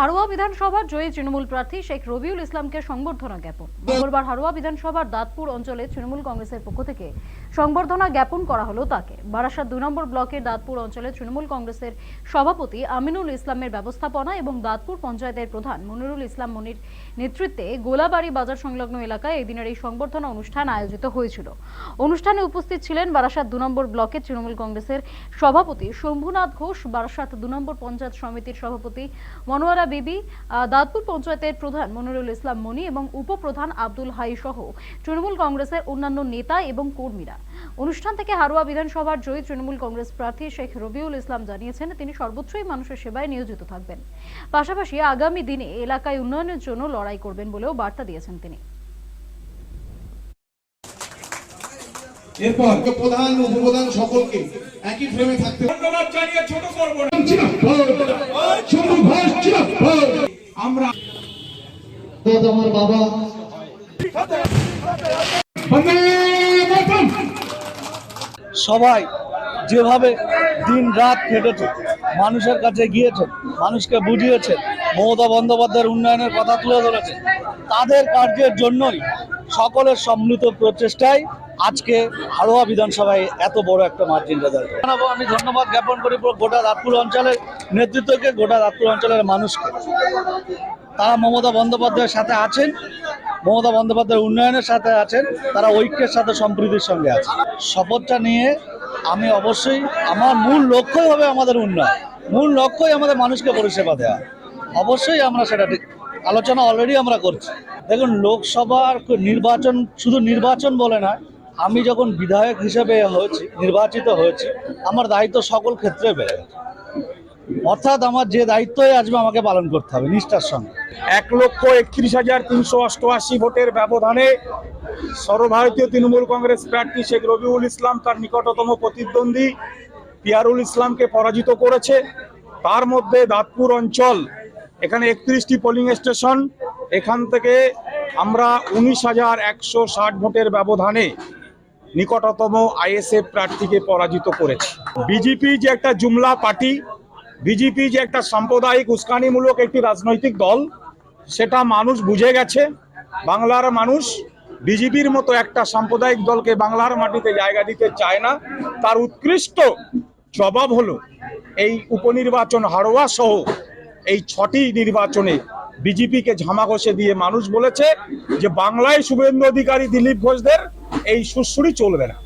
হারোয়া বিধানসভার জয়ী তৃণমূল প্রার্থী শেখ রবিউল ইসলামকে সংবর্ধনা জ্ঞাপন। মঙ্গলবার হারোয়া বিধানসভার দাঁতপুর অঞ্চলে তৃণমূল কংগ্রেসের পক্ষ থেকে সংবর্ধনা জ্ঞাপন করা হলো তাকে। বারাসাত দুই নম্বর ব্লকের দাঁতপুর অঞ্চলে তৃণমূল কংগ্রেসের সভাপতি আমিনুল ইসলামের ব্যবস্থাপনা এবং দাঁতপুর পঞ্চায়েতের প্রধান মনিরুল ইসলাম মনির নেতৃত্বে গোলাবাড়ি বাজার সংলগ্ন এলাকায় এই দিনের এই সংবর্ধনা অনুষ্ঠান আয়োজিত হয়েছিল। অনুষ্ঠানে উপস্থিত ছিলেন বারাসাত দু নম্বর ব্লকের তৃণমূল কংগ্রেসের সভাপতি শম্ভুনাথ ঘোষ বারাসাত দু নম্বর পঞ্চায়েত সমিতির সভাপতি মনোয়ারা বিবি দাঁতপুর পঞ্চায়েতের প্রধান মনিরুল ইসলাম মনি এবং উপপ্রধান আব্দুল হাই সহ তৃণমূল কংগ্রেসের অন্যান্য নেতা এবং কর্মীরা। অনুষ্ঠান থেকে হারোয়া বিধানসভার জয়ী তৃণমূল কংগ্রেস প্রার্থী শেখ রবিউল ইসলাম জানিয়েছেন তিনি সর্বোচ্চই মানুষের সেবায় নিয়োজিত থাকবেন। পাশাপাশি আগামী দিনে এলাকায় উন্নয়নের জন্য লড়াই করবেন বলেও বার্তা দিয়েছেন তিনি। এরপর প্রধান উপপ্রধান সকলকে একই ফ্রেমে থাকতে ধন্যবাদ জানিয়ে ছোট করব না শম্ভু ঘোষ জিন্দাবাদ। আমরা দাদা আমার বাবা। সবাই যেভাবে দিন রাত খেটেছে মানুষের কাছে গিয়েছে মানুষকে বুঝিয়েছে মমতা বন্দ্যোপাধ্যায়ের উন্নয়নের কথা তুলে ধরেছে তাদের কার্যের জন্যই সকলের সম্মিলিত প্রচেষ্টায় আজকে হাড়োয়া বিধানসভায় এত বড় একটা মার্জিন রেজাল্ট জানাব আমি ধন্যবাদ জ্ঞাপন করি গোটা দাঁতপুর অঞ্চলের নেতৃত্বকে গোটা দাঁতপুর অঞ্চলের মানুষকে। তারা মমতা বন্দ্যোপাধ্যায়ের সাথে আছেন, মমতা বন্দ্যোপাধ্যায়ের উন্নয়নের সাথে আছেন, তারা ঐক্যের সাথে সম্প্রীতির সঙ্গে আছেন। শপথটা নিয়ে আমি অবশ্যই, আমার মূল লক্ষ্যই হবে আমাদের উন্নয়ন। মূল লক্ষ্যই আমাদের মানুষকে পরিষেবা দেওয়া। অবশ্যই আমরা সেটা আলোচনা অলরেডি আমরা করছি। দেখুন, লোকসভার নির্বাচন শুধু নির্বাচন বলে না, আমি যখন বিধায়ক হিসেবে হয়েছি, নির্বাচিত হয়েছি, আমার দায়িত্ব সকল ক্ষেত্রে বেড়ে গেছে। অর্থাৎ আমার যে দায়িত্বই আসবে আমাকে পালন করতে হবে, নিষ্ঠার সঙ্গে। এক লক্ষ একত্রিশ হাজার তিনশো অষ্টআশি ভোটের ব্যবধানে সর্বভারতীয় তৃণমূল কংগ্রেস প্রার্থী শেখ রবিউল ইসলাম তার নিকটতম প্রতিদ্বন্দ্বী পিয়ারুল ইসলামকে পরাজিত করেছে। তার মধ্যে দাঁতপুর অঞ্চল, এখানে একত্রিশটি পোলিং স্টেশন এখান থেকে আমরা উনিশ হাজার একশো ষাট ভোটের ব্যবধানে নিকটতম আইএসএফ প্রার্থীকে পরাজিত করেছে। বিজেপি যে একটা জুমলা পার্টি বিজেপি যে একটা সাম্প্রদায়িক উস্কানিমূলক একটি রাজনৈতিক দল, সেটা মানুষ বুঝে গেছে। বাংলার মানুষ বিজেপির মতো একটা সাম্প্রদায়িক দলকে বাংলার মাটিতে জায়গা দিতে চায় না। তার উৎকৃষ্ট জবাব হলো এই উপনির্বাচন হারোয়া সহ এই ছটি নির্বাচনে বিজেপিকে ঝামা ঘষে দিয়ে মানুষ বলেছে যে, বাংলায় শুভেন্দু অধিকারী দিলীপ ঘোষদের এই সুশ্রুই চলবে না।